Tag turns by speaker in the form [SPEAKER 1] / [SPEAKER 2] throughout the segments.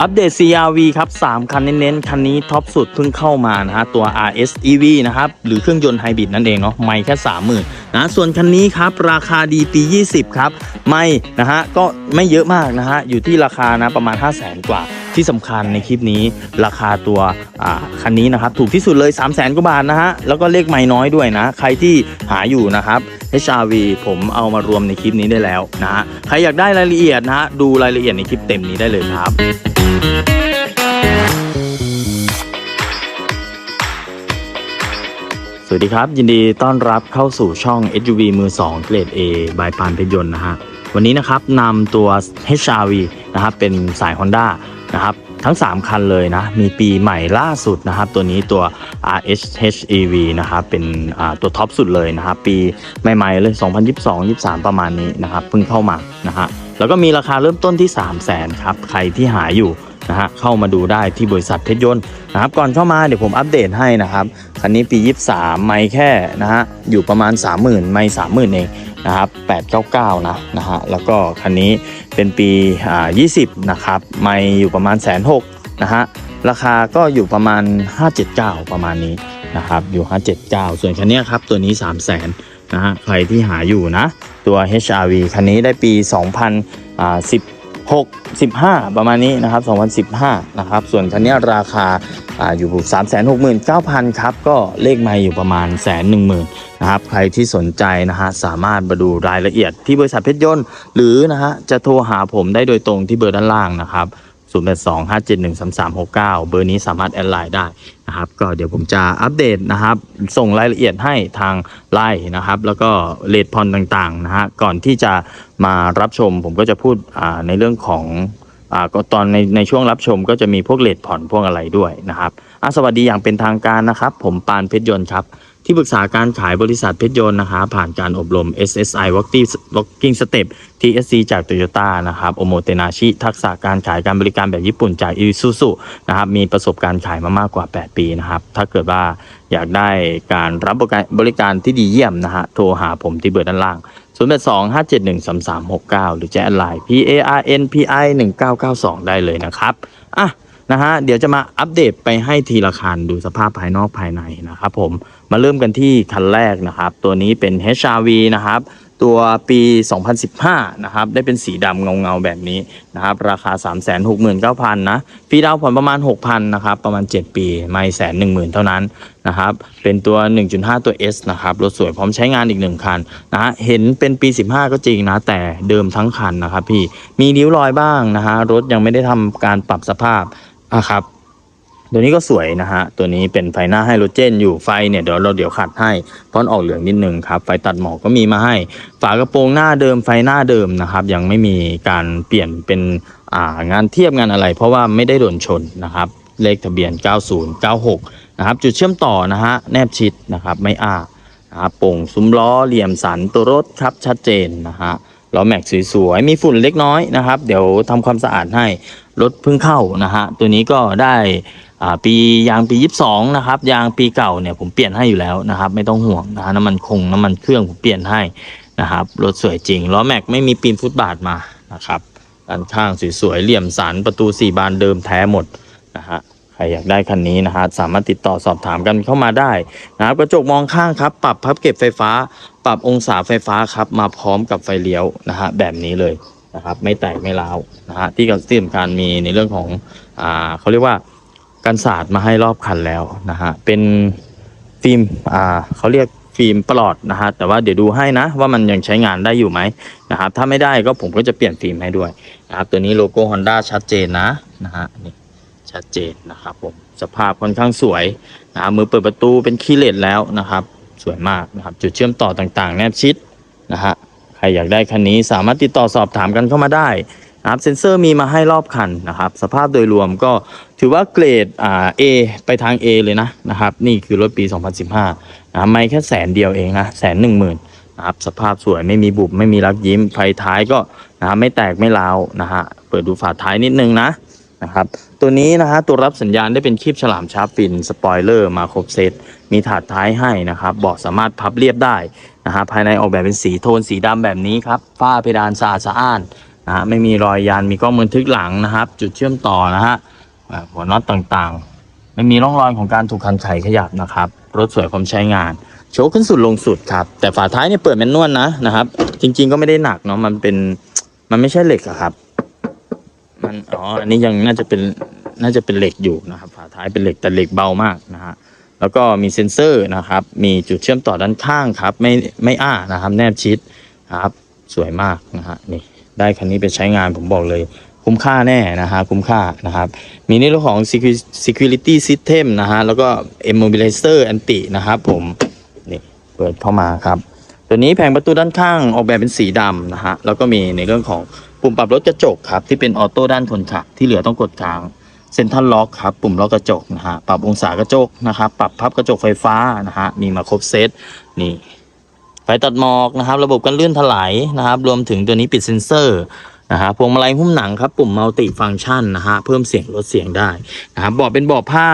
[SPEAKER 1] อัปเดต CRV ครับ 3 คันเน้นๆ คันนี้ท็อปสุดเพิ่งเข้ามานะฮะตัว RS EV นะครับ หรือเครื่องยนต์ไฮบริดนั่นเองเนาะไม่แค่ 30,000นะส่วนคันนี้ครับ ราคาดีปี 20 ครับ ไม่นะฮะก็ไม่เยอะมากนะฮะ อยู่ที่ราคานะประมาณ 5 0 0 0 0 0 กว่าที่สำคัญในคลิปนี้ราคาตัวอ่าคันนี้นะครับถูกที่สุดเลย 3 0 0 0 0 0กว่าบาทนะฮะ แล้วก็เลขไม่น้อยด้วยนะ ใครที่หาอยู่นะครับ HRV ผมเอามารวมในคลิปนี้ได้แล้วนะฮะ ใครอยากได้รายละเอียดนะฮะดูรายละเอียดในคลิปเต็มนี้ได้เลยครับ ดีครับ ยินดีต้อนรับเข้าสู่ช่อง SUV มือ 2 เกรด A บายปานเพชรยนต์นะฮะ วันนี้นะครับนำตัว HRV นะครับเป็นสาย Honda นะครับทั้ง 3 คันเลยนะ มีปีใหม่ล่าสุดนะครับ ตัวนี้ตัว RSHEV นะครับเป็นตัวท็อปสุดเลยนะครับ ปีใหม่ๆเลย 2022-23 ประมาณนี้นะครับเพิ่งเข้ามานะฮะแล้วก็มีราคาเริ่มต้นที่ 3 0 0 0 0 0ครับ ใครที่หาอยู่ นะฮะเข้ามาดูได้ที่บริษัทเพชรยนต์นะครับก่อนเข้ามาเดี๋ยวผมอัปเดตให้นะครับคันนี้ปี 23 ไม่แค่นะฮะอยู่ประมาณ 30,000 ไม่30,000 เองนะครับ899 นะนะฮะแล้วก็คันนี้เป็นปีอ่า20 นะครับไม่อยู่ประมาณแสนหกนะฮะราคาก็อยู่ประมาณ 579 ประมาณนี้นะครับอยู่ 579 ส่วนคันนี้ครับตัวนี้ 3 0 0 0 0 0นะฮะใครที่หาอยู่นะ ตัว HRV คันนี้ได้ปี 2010 6 15ประมาณนี้นะครับ 2015 นะครับ ส่วนคันนี้ราคาอ่าอยู่ 369,000 ครับ ก็เลขไม่อยู่ประมาณแสนหนึ่งหมื่นนะครับ ใครที่สนใจนะฮะ สามารถมาดูรายละเอียดที่บริษัทเพชรยนต์ หรือนะฮะ จะโทรหาผมได้โดยตรงที่เบอร์ด้านล่างนะครับ0825713369 เบอร์นี้สามารถแอดไลน์ได้นะครับ ก็เดี๋ยวผมจะอัปเดตนะครับ ส่งรายละเอียดให้ทางไลน์นะครับ แล้วก็เลทพอนต่างๆนะฮะ ก่อนที่จะ มารับชม ผมก็จะพูดในเรื่องของอ่าก็ตอนในในช่วงรับชมก็จะมีพวกเลทผ่อนพวกอะไรด้วยนะครับสวัสดีอย่างเป็นทางการนะครับ ผมปานเพชรยนต์ครับ ที่ปรึกษาการขายบริษัทเพชรยนต์นะครับผ่านการอบรม SSI Walking Step TSC จาก Toyota นะครับโอโมเตนาชิทักษะการขายการบริการแบบญี่ปุ่นจาก Isuzu นะครับมีประสบการณ์ขายมามากกว่า 8 ปีนะครับ ถ้าเกิดว่าอยากได้การรับบริการที่ดีเยี่ยมนะฮะโทรหาผมที่เบอร์ด้านล่าง 0 8 2 5 7 1 3 3 6 9 หรือจะแอดไลน์ P A R N P I 1992 ได้เลยนะครับอะนะฮะเดี๋ยวจะมาอัปเดตไปให้ทีละคันดูสภาพภายนอกภายในนะครับผมมาเริ่มกันที่คันแรกนะครับ ตัวนี้เป็น HRV นะครับ ตัวปี 2015 นะครับ ได้เป็นสีดำเงาๆ แบบนี้นะครับ ราคา 369,000 นะฟรีดาวผ่อนประมาณ 6,000 นะครับ ประมาณ 7 ปี ไม่แสนหนึ่งหมื่นเท่านั้นนะครับ เป็นตัว 1.5 ตัว S นะครับ รถสวยพร้อมใช้งานอีก 1 คันนะฮะเห็นเป็นปี 15 ก็จริงนะ แต่เดิมทั้งคันนะครับพี่ มีนิ้วรอยบ้างนะฮะ รถยังไม่ได้ทำการปรับสภาพอะครับ ตัวนี้ก็สวยนะฮะ ตัวนี้เป็นไฟหน้าไฮโดรเจนอยู่ไฟเนี่ยเดี๋ยวเราเดี๋ยวขัดให้เพราะมันออกเหลืองนิดนึงครับ ไฟตัดหมอกก็มีมาให้ ฝากระโปรงหน้าเดิมไฟหน้าเดิมนะครับ ยังไม่มีการเปลี่ยนเป็นางานเทียบงานอะไร เพราะว่าไม่ได้โดนชนนะครับ เลขทะเบียน 9096 นะครับ จุดเชื่อมต่อนะฮะแนบชิดนะครับไม่อ้านะครับโป่งซุ้มล้อเหลี่ยมสันตัวรถครับชัดเจนนะฮะล้อแม็กสวยๆมีฝุ่นเล็กน้อยนะครับ เดี๋ยวทำความสะอาดให้ รถเพิ่งเข้านะฮะตัวนี้ก็ได้อ่าปียางปี 22 นะครับ ยางปีเก่าเนี่ยผมเปลี่ยนให้อยู่แล้วนะครับ ไม่ต้องห่วงนะฮะน้ำมันคงน้ำมันเครื่องผมเปลี่ยนให้นะครับรถสวยจริงล้อแม็กไม่มีปีนฟุตบาทมานะครับด้านข้างสวยๆเหลี่ยมสันประตู 4 บานเดิมแท้หมดนะฮะใครอยากได้คันนี้นะฮะสามารถติดต่อสอบถามกันเข้ามาได้นะครับกระจกมองข้างครับ ปรับพับเก็บไฟฟ้า ปรับองศาไฟฟ้าครับ มาพร้อมกับไฟเลี้ยวนะฮะแบบนี้เลย นะครับ ไม่แตกไม่ร้าวนะฮะที่กับที่สำคัญมีในเรื่องของอ่าเขาเรียกว่ากันศาสตร์มาให้รอบคันแล้วนะฮะเป็นฟิล์มอ่าเขาเรียกฟิล์มปลอดนะฮะแต่ว่าเดี๋ยวดูให้นะว่ามันยังใช้งานได้อยู่ไหมนะครับถ้าไม่ได้ก็ผมก็จะเปลี่ยนฟิล์มให้ด้วยนะครับตัวนี้โลโก้ Honda ชัดเจนนะนะฮะนี่ชัดเจนนะครับผมสภาพค่อนข้างสวยนะมือเปิดประตูเป็นคีย์เลสแล้วนะครับ สวยมากนะครับจุดเชื่อมต่อต่างๆ แนบชิดนะฮะ รอยากได้คันนี้สามารถติดต่อสอบถามกันเข้ามาได้นะครับเซ็นเซอร์มีมาให้รอบคันนะครับ สภาพโดยรวมก็ถือว่าเกรดอ่า A ไปทาง A เลยนะนะครับ นี่คือรถปี 2015นะไม่แค่แสนเดียวเองนะแสนหนึ่งหมื่นนะครับสภาพสวยไม่มีบุบไม่มีรักยิ้มไฟท้ายก็นะครับไม่แตกไม่ร้าวนะฮะเปิดดูฝาท้ายนิดนึงนะนะครับตัวนี้นะฮะตัวรับสัญญาณได้เป็นคลิปฉลามชาร์ปฟินสปอยเลอร์มาครบเซตมีถาดท้ายให้นะครับเบาะสามารถพับเรียบได้ นะฮะภายในออกแบบเป็นสีโทนสีดำแบบนี้ครับฝ้าเพดานสะอาดสะอ้านนะฮะไม่มีรอยยานมีกล้องบันทึกหลังนะครับ จุดเชื่อมต่อนะฮะหัวน็อตต่างๆ ไม่มีร่องรอยของการถูกคันไขขยับนะครับ รถสวยความใช้งาน โชว์ขึ้นสุดลงสุดครับ แต่ฝาท้ายเนี่ยเปิดแมนนวลนะนะครับ จริง ๆก็ไม่ได้หนักเนาะมันเป็นมันไม่ใช่เหล็กอะครับ มันอ๋ออันนี้ยังน่าจะเป็นน่าจะเป็นเหล็กอยู่นะครับ ฝาท้ายเป็นเหล็กแต่เหล็กเบามากนะฮะ แล้วก็มีเซ็นเซอร์นะครับ มีจุดเชื่อมต่อด้านข้างครับ ไม่ไม่อ้านะครับ แนบชิดครับ สวยมากนะฮะนี่ได้คันนี้ไปใช้งานผมบอกเลย คุ้มค่าแน่นะฮะคุ้มค่านะครับ มีในเรื่องของ security system นะฮะแล้วก็ immobilizer anti นะครับผมนี่เปิดเข้ามาครับ ตัวนี้แผงประตูด้านข้างออกแบบเป็นสีดำนะฮะแล้วก็มีในเรื่องของปุ่มปรับรถกระจกครับที่เป็นออโต้ด้านคนขับที่เหลือต้องกดค้าง เซ็นทรัลล็อกครับปุ่มล็อกกระจกนะฮะปรับองศากระจกนะครับปรับพับกระจกไฟฟ้านะฮะมีมาครบเซตนี่ไฟตัดหมอกนะครับ ระบบกันลื่นถลายนะครับ รวมถึงตัวนี้ปิดเซ็นเซอร์นะฮะพวงมาลัยหุ้มหนังครับ ปุ่มมัลติฟัง c t ชันนะฮะเพิ่มเสียงลดเสียงได้นะครับเบาะเป็นเบาะผ้า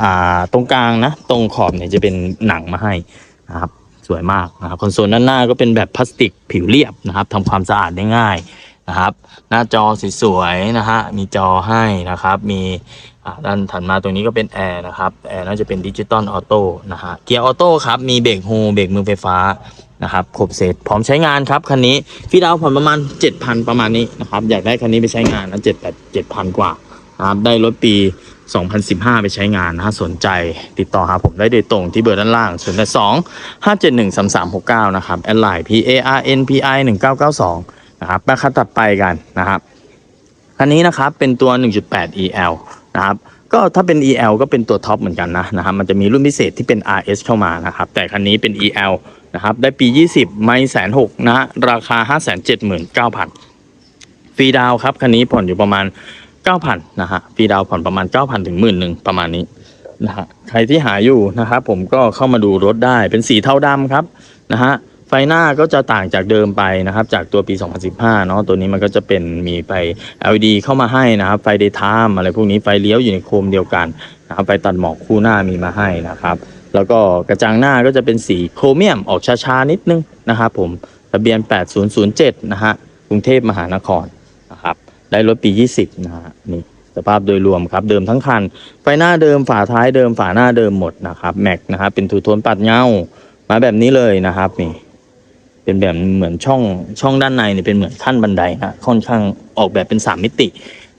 [SPEAKER 1] อ่าตรงกลางนะ ตรงขอบเนี่ยจะเป็นหนังมาให้นะครับสวยมากนะครับคอนโซลด้านหน้าก็เป็นแบบพลาสติกผิวเรียบนะครับทำความสะอาดได้ง่าย นะครับ หน้าจอสวยๆนะฮะมีจอให้นะครับ มีด้านถัดมาตรงนี้ก็เป็นแอร์นะครับแอร์น่าจะเป็นดิจิตอลออโต้นะฮะเกียร์ออโต้ครับมีเบรกโฮเบรกมือไฟฟ้านะครับครบเสร็จพร้อมใช้งานครับคันนี้พี่ดาวผ่อนประมาณ 7,000 ประมาณนี้นะครับอยากได้คันนี้ไปใช้งานนะ7 8 7,000กว่านะครับได้รถปี 2015 ไปใช้งานนะฮะสนใจติดต่อหาผมได้โดยตรงที่เบอร์ด้านล่าง0 8 2 5 7 1 3 3 6 9 นะครับแอดไลน์ P A R N P I 1992 นะครับมาคันตัดไปกันนะครับคันนี้นะครับเป็นตัว 1.8 EL นะครับก็ถ้าเป็น EL ก็เป็นตัวท็อปเหมือนกันนะนะครับมันจะมีรุ่นพิเศษที่เป็น RS เข้ามานะครับแต่คันนี้เป็น EL นะครับได้ปี 20 ไม่แสนหกนะฮะราคา 579,000ฟรีดาวน์ครับคันนี้ผ่อนอยู่ประมาณ 9,000นะฮะฟรีดาวผ่อนประมาณ 9,000ถึงหมื่นหนึ่งประมาณนี้นะฮะใครที่หาอยู่นะครับผมก็เข้ามาดูรถได้เป็นสีเทาดำครับนะฮะ ไฟหน้าก็จะต่างจากเดิมไปนะครับ จากตัวปี 2015 เนาะตัวนี้มันก็จะเป็นมีไฟ LED เข้ามาให้นะครับ ไฟ daytime อะไรพวกนี้ไฟเลี้ยวอยู่ในโคมเดียวกันนะครับไฟตัดหมอกคู่หน้ามีมาให้นะครับ แล้วก็กระจังหน้าก็จะเป็นสีโครเมียมออกช้าๆนิดนึงนะครับผมทะเบียน 8007 นะฮะกรุงเทพมหานครนะครับได้รถปี 20 นะฮะนี่สภาพโดยรวมครับเดิมทั้งคัน ไฟหน้าเดิมฝาท้ายเดิมฝาหน้าเดิมหมดนะครับแม็กนะครับเป็นทูโทนปัดเงามาแบบนี้เลยนะครับนี่ เป็นแบบเหมือนช่องช่องด้านในเนี่ยเป็นเหมือนขั้นบันไดนะค่อนข้างออกแบบเป็น 3 มิติ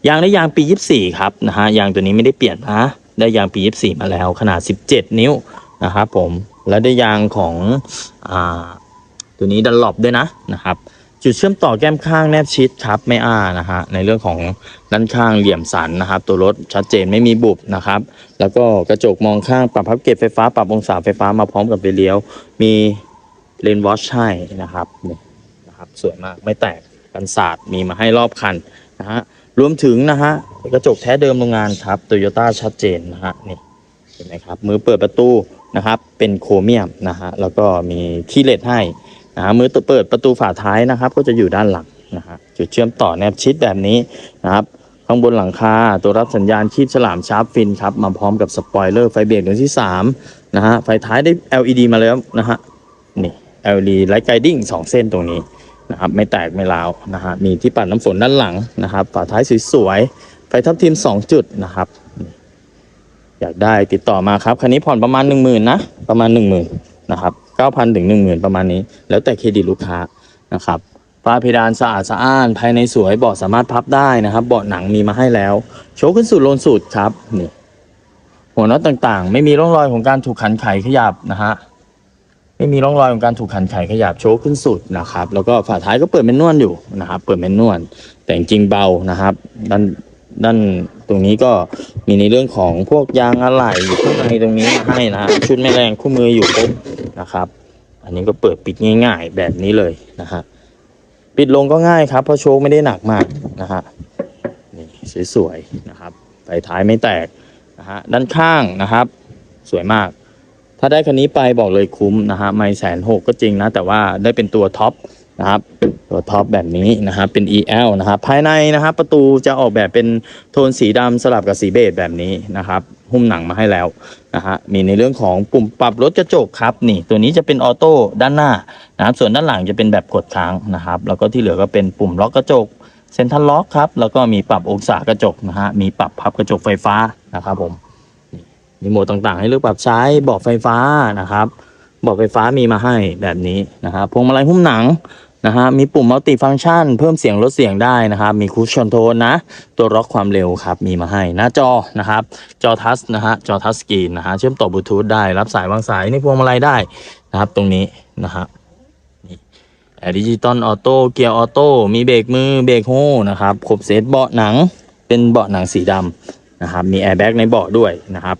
[SPEAKER 1] ยางได้ยางปี 24 ครับนะฮะยางตัวนี้ไม่ได้เปลี่ยนนะได้ยางปี 24 มาแล้วขนาด 17 นิ้วนะครับผมและได้ยางของอ่าตัวนี้ดันหลบด้วยนะนะครับจุดเชื่อมต่อแก้มข้างแนบชิดครับไม่อ้านะฮะในเรื่องของด้านข้างเหลี่ยมสันนะครับ ตัวรถชัดเจนไม่มีบุบนะครับ แล้วก็กระจกมองข้างปรับพับเก็บไฟฟ้าปรับองศาไฟฟ้ามาพร้อมกับไฟเลี้ยว มี เลนวอชให้นะครับนี่นะครับสวยมากไม่แตกกันศาสตร์มีมาให้รอบคันนะฮะรวมถึงนะฮะกระจกแท้เดิมโรงงานครับโตโยต้าชัดเจนนะฮะนี่เห็นไหมครับมือเปิดประตูนะครับเป็นโครเมียมนะฮะแล้วก็มีคีย์เลสให้นะฮะมือเปิดประตูฝาท้ายนะครับ ก็จะอยู่ด้านหลังนะฮะจุดเชื่อมต่อแนบชิดแบบนี้นะครับข้างบนหลังคาตัวรับสัญญาณคีบฉลามชาร์ปฟินครับมาพร้อมกับสปอยเลอร์ไฟเบรกดวงที่3นะฮะไฟท้ายได้ LED มาแล้วนะฮะนี่ LED ไลท์ไกดิ้ง2เส้นตรงนี้นะครับไม่แตกไม่ร้าวนะฮะมีที่ปัดน้ำฝนด้านหลังนะครับฝาท้ายสวยๆไฟทับทิม 2 จุดนะครับ อยากได้ติดต่อมาครับ คันนี้ผ่อนประมาณ 1 0,000นะประมาณ 1 0,000นะครับ9,000ถึง10,000 ประมาณนี้ แล้วแต่เครดิตลูกค้านะครับฝ้าเพดานสะอาดสะอ้าน ภายในสวยเบาะสามารถพับได้นะครับ เบาะหนังมีมาให้แล้ว โชว์ขึ้นสุดลนสุดครับนี่หัวน็อตต่างๆ ไม่มีร่องรอยของการถูกขันไขขยับนะฮะ ไม่มีร่องรอยของการถูกขันไขขยับโชว์ขึ้นสุดนะครับ แล้วก็ฝาท้ายก็เปิดเป็นนวลอยู่นะครับ เปิดเป็นนวลแต่จริงเบานะครับ ด้านด้านตรงนี้ก็มีในเรื่องของพวกยางอะไหล่อยู่ข้างในตรงนี้มาให้นะฮะชุดแม่แรงคู่มืออยู่ครบนะครับ อันนี้ก็เปิดปิดง่ายๆแบบนี้เลยนะฮะปิดลงก็ง่ายครับเพราะโชคไม่ได้หนักมากนะฮะนี่สวยๆนะครับไฟท้ายไม่แตกนะฮะด้านข้างนะครับ สวยมาก ถ้าได้คันนี้ไปบอกเลยคุ้มนะฮะไม่แสนหกก็จริงนะ แต่ว่าได้เป็นตัวท็อปนะครับตัวท็อปแบบนี้นะครับเป็น EL นะครับภายในนะครับประตูจะออกแบบเป็นโทนสีดำสลับกับสีเบจแบบนี้นะครับหุ้มหนังมาให้แล้วนะฮะมีในเรื่องของปุ่มปรับรถกระจกครับนี่ ตัวนี้จะเป็นออโต้ด้านหน้านะครับส่วนด้านหลังจะเป็นแบบกดค้างนะครับแล้วก็ที่เหลือก็เป็นปุ่มล็อกกระจกเซ็นทรัลล็อกครับแล้วก็มีปรับองศากระจกนะฮะมีปรับพับกระจกไฟฟ้านะครับผม มีโหมดต่างๆ ให้เลือกปรับใช้บาะไฟฟ้านะครับบาะไฟฟ้ามีมาให้แบบนี้นะครับพวงมาลัยหุ้มหนังนะฮะมีปุ่มมัลติฟัง c t ชัน เพิ่มเสียงลดเสียงได้นะครับ มีคูชคอนโทรลนะ ตัวล็อกความเร็วครับ มีมาให้หน้าจอนะครับ จอทัชนะฮะจอทัชสกรีนนะฮะเชื่อมต่อบลูทูธได้รับสายวางสายในพวงมาลัยได้นะครับ ตรงนี้นะฮะแอร์ดิจิตอลออโต้เกียร์ออโต้มีเบรกมือเบรกโฮนะครับครบเซตเบาะหนังเป็นเบาะหนังสีดำนะครับมีแอร์แบ็กในเบาะด้วยนะครับ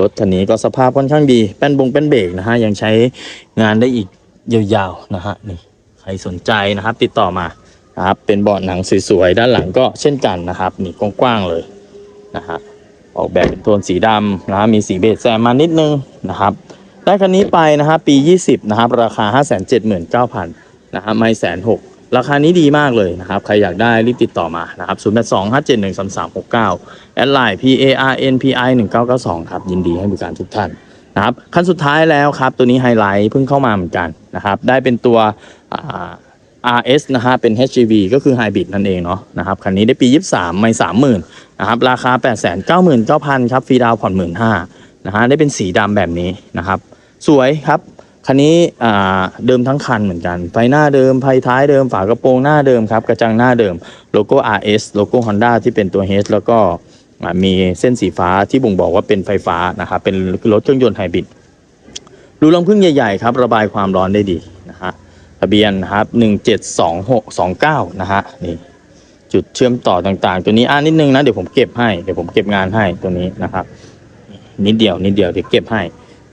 [SPEAKER 1] รถคันนี้ก็สภาพค่อนข้างดีแป้นบงแป้นเบรกนะฮะยังใช้งานได้อีกยาวๆนะฮะนี่ใครสนใจนะครับ ติดต่อมานะครับเป็นเบาะหนังสวยๆด้านหลังก็เช่นกันนะครับนี่กว้างๆเลยนะฮะออกแบบเป็นโทนสีดำนะฮะมีสีเบจแซมมานิดนึงนะครับได้คันนี้ไปนะฮะปี 20นะครับราคา 579,000นะฮะไม่แสนหก ราคานี้ดีมากเลยนะครับ ใครอยากได้รีบติดต่อมานะครับ 0 8 2 5 7 1 3 3 6 9 แอดไลน์ P A R N P I 1 9 9 2 ครับ ยินดีให้บริการทุกท่านนะครับขั้นสุดท้ายแล้วครับ ตัวนี้ไฮไลท์เพิ่งเข้ามาเหมือนกันนะครับ ได้เป็นตัว RS นะฮะเป็น HGV ก็คือ Hybrid นั่นเองเนาะนะครับคันนี้ได้ปี 23 ไม่ 30,000นะครับราคา 899,000 ครับฟรีดาวผ่อน 15,000นะฮะได้เป็นสีดำแบบนี้นะครับ สวยครับ คันนี้เดิมทั้งคันเหมือนกัน ไฟหน้าเดิมไฟท้ายเดิมฝากระโปรงหน้าเดิมครับ กระจังหน้าเดิมโลโก้ RS โลโก้ Honda ที่เป็นตัว H แล้วก็มีเส้นสีฟ้าที่บ่งบอกว่าเป็นไฟฟ้านะครับเป็นรถเครื่องยนต์ไฮบริดรูรังพึ่งใหญ่ๆครับ ระบายความร้อนได้ดีนะฮะทะเบียนนะครับ172629นะฮะนี่จุดเชื่อมต่อต่างๆ ตัวนี้อ่านิดนึงนะเดี๋ยวผมเก็บให้เดี๋ยวผมเก็บงานให้ตัวนี้นะครับ นิดเดียวนิดเดียวเดี๋ยวเก็บให้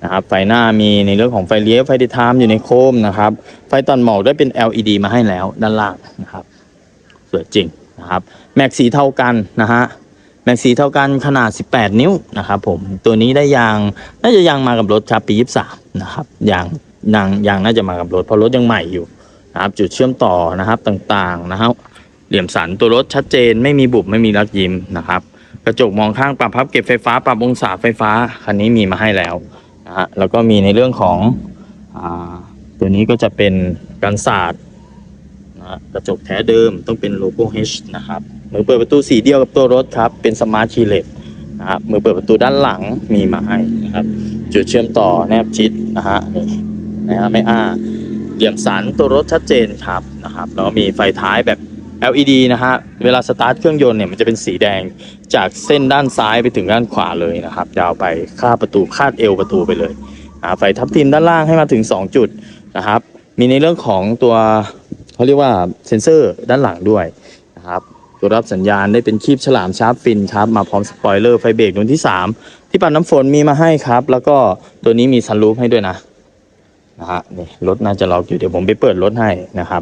[SPEAKER 1] นะครับ ไฟหน้ามีในเรื่องของไฟเลี้ยวไฟดีไทม์อยู่ในโคมนะครับ ไฟตัดหมอกได้เป็น LED มาให้แล้วด้านล่างนะครับ สวยจริงนะครับ แม็กสีเท่ากันนะฮะแม็กสีเท่ากันขนาด 18 นิ้วนะครับผมตัวนี้ได้ยางน่าจะยางมากับรถครับปี 23 นะครับยางยางยางน่าจะมากับรถเพราะรถยังใหม่อยู่นะครับจุดเชื่อมต่อนะครับต่างๆนะครับ เหลี่ยมสันตัวรถชัดเจนไม่มีบุบไม่มีรักยิ้มนะครับ กระจกมองข้างปรับพับเก็บไฟฟ้าปรับองศาไฟฟ้าคันนี้มีมาให้แล้ว ฮะแล้วก็มีในเรื่องของอตัวนี้ก็จะเป็นกันศาสตร์นะกระจกแท้เดิมต้องเป็นโลโก้ H นะครับมือเปิดประตูสีเดียวกับตัวรถครับ เป็นสมาร์ทคีเลตนะครับมือเปิดประตูด้านหลังมีมาให้นะครับ จุดเชื่อมต่อแนบชิดนะฮะนี่นะฮะไม่อ้าเหลี่ยมสันตัวรถชัดเจนครับนะครับแล้วมีไฟท้ายแบบ LED นะฮะ เวลาสตาร์ทเครื่องยนต์เนี่ยมันจะเป็นสีแดงจากเส้นด้านซ้ายไปถึงด้านขวาเลยนะครับยาวไปคาดประตูคาดเอวประตูไปเลยไฟทับทิมด้านล่างให้มาถึง 2 จุดนะครับ มีในเรื่องของตัวเขาเรียกว่าเซ็นเซอร์ด้านหลังด้วยนะครับตัวรับสัญญาณได้เป็นคีบฉลามชาร์ปฟินครับ มาพร้อมสปอยเลอร์ไฟเบรกดวงที่ 3 ที่ปัดน้ำฝนมีมาให้ครับ แล้วก็ตัวนี้มีซันรูฟให้ด้วยนะนะฮะนี่รถน่าจะล็อกอยู่เดี๋ยวผมไปเปิดรถให้นะครับ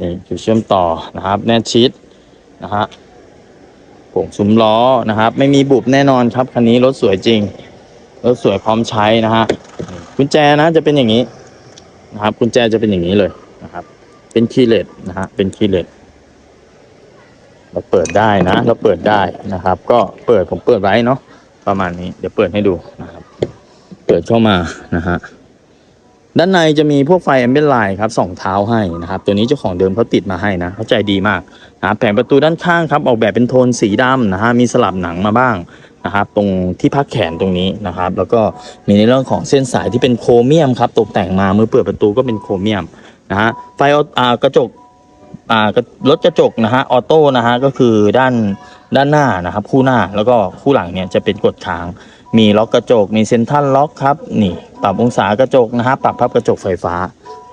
[SPEAKER 1] นี่จุดเชื่อมต่อนะครับ แน่ชิดนะฮะผงซุ้มล้อนะครับ ไม่มีบุบแน่นอนครับคันนี้รถสวยจริงรถสวยพร้อมใช้นะฮะกุญแจนะจะเป็นอย่างนี้นะครับกุญแจจะเป็นอย่างนี้เลยนะครับ เป็นคีย์เลสนะฮะเป็นคีย์เลสเราเปิดได้นะ เราเปิดได้นะครับ ก็เปิดผมเปิดไว้เนาะประมาณนี้ เดี๋ยวเปิดให้ดูนะครับ เปิดเข้ามานะฮะ ด้านในจะมีพวกไฟแอมเบ l ไลน์ครับสองเท้าให้นะครับ ตัวนี้เจ้าของเดิมเขาติดมาให้นะเขาใจดีมากนะแผงประตูด้านข้างครับ ออกแบบเป็นโทนสีดำนะฮะมีสลับหนังมาบ้างนะครับตรงที่พักแขนตรงนี้นะครับ แล้วก็มีในเรื่องของเส้นสายที่เป็นโครเมียมครับ ตกแต่งมามือเปิดประตูก็เป็นโครเมียมนะฮะไฟอ่ากระจกอ่ารถกระจกนะฮะออโต้นะฮะก็คือด้านด้านหน้านะครับ คู่หน้าแล้วก็คู่หลังเนี่ยจะเป็นกดค้าง มีล็อกกระจก มีเซ็นทรัลล็อกครับนี่ปรับองศากระจกนะฮะปรับพับกระจกไฟฟ้า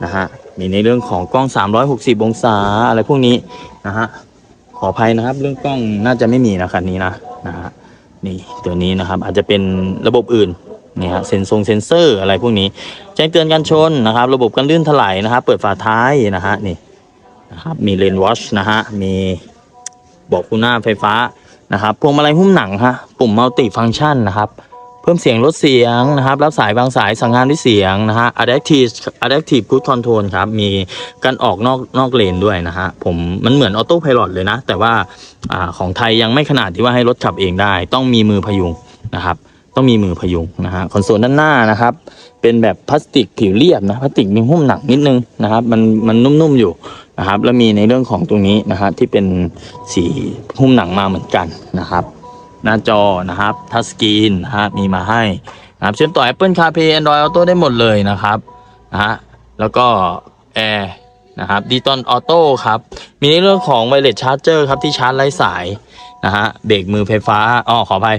[SPEAKER 1] นะฮะมีในเรื่องของกล้อง 360 องศาอะไรพวกนี้นะฮะขออภัยนะครับ เรื่องกล้องน่าจะไม่มีนะคันนี้นะนะฮะนี่ตัวนี้นะครับอาจจะเป็นระบบอื่นนี่ฮะเซ็นซงเซนเซอร์อะไรพวกนี้ แจ้งเตือนการชนนะครับ ระบบกันลื่นถลายนะครับเปิดฝาท้ายนะฮะนี่นะครับมีเลนวอชนะฮะมีบอกคู่หน้าไฟฟ้านะครับพวงมาลัยหุ้มหนังฮะปุ่มมัลติฟัง c t ชันนะครับ เพิ่มเสียงลดเสียงนะครับ รับสายบางสายสั่งงานด้วยเสียงนะฮะ adaptive adaptive cruise control ครับ มีการออกนอกนอกเลนด้วยนะฮะ ผมมันเหมือนออโต้พ l o t เลยนะ แต่ว่าอของไทยยังไม่ขนาดที่ว่าให้รถขับเองได้ ต้องมีมือพยุงนะครับ ต้องมีมือพยุงนะฮะ คอนโซลด้านหน้านะครับ เป็นแบบพลาสติกผิวเรียบนะ พลาสติกมีหุ้มหนักนิดนึงนะครับ มันมันนุ่มๆอยู่นะครับ แล้วมีในเรื่องของตรงนี้นะฮะที่เป็นสีหุ้มหนังมาเหมือนกันนะครับ หน้าจอนะครับทัชสกรีนนะฮะมีมาให้นะครับเชื่อมต่อ Apple CarPlay Android Auto ได้หมดเลยนะครับนะฮะแล้วก็แอร์นะครับดิจิตอลออโต้ครับ มีในเรื่องของไวเลสชาร์จเจอร์ครับที่ชาร์จไร้สายนะฮะเบรกมือไฟฟ้าอ๋อขออภัย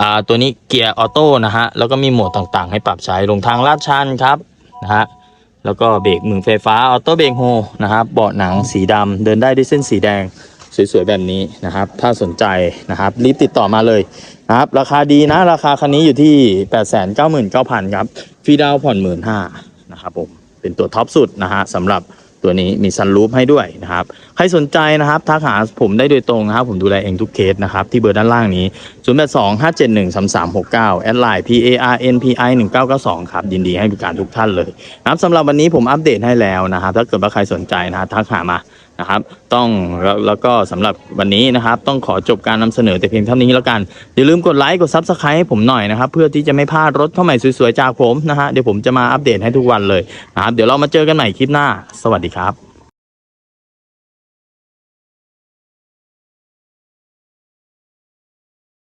[SPEAKER 1] อ่าตัวนี้เกียร์ออโต้นะฮะแล้วก็มีโหมดต่างๆ ให้ปรับใช้ลงทางลาดชันครับนะฮะแล้วก็เบรกมือไฟฟ้าออโต้เบรกโฮนะครับเบาะหนังสีดำเดินได้ด้วยเส้นสีแดง สวยๆแบบนี้นะครับ ถ้าสนใจนะครับ รีบติดต่อมาเลยนะครับ ราคาดีนะ ราคาคันนี้อยู่ที่ 8 9 9 0 0 0ครับฟรีดาวผ่อนหมื่นห้านะครับผมเป็นตัวท็อปสุดนะฮะสำหรับตัวนี้มีซันรูฟให้ด้วยนะครับ ใครสนใจนะครับทักหาผมได้โดยตรงนะครับ ผมดูแลเองทุกเคสนะครับ ที่เบอร์ด้านล่างนี้ 0 8 2 5 7 1 3 3 6 9 แอดไลน์ P A R N P I 1 9 9 2ครับ ยินดีให้บริการทุกท่านเลยนะครับสำหรับวันนี้ผมอัปเดตให้แล้วนะครับ ถ้าเกิดว่าใครสนใจนะฮะทักหามา นะครับ ต้องแล้วแล้วก็สำหรับวันนี้นะครับ ต้องขอจบการนำเสนอแต่เพียงเท่านี้แล้วกัน อย่าลืมกดไลค์กดซับสไครต์ให้ผมหน่อยนะครับ เพื่อที่จะไม่พลาดรถเข้าใหม่สวยๆจากผมนะฮะเดี๋ยวผมจะมาอัปเดตให้ทุกวันเลยนะครับเดี๋ยวเรามาเจอกันใหม่คลิปหน้า สวัสดีครับ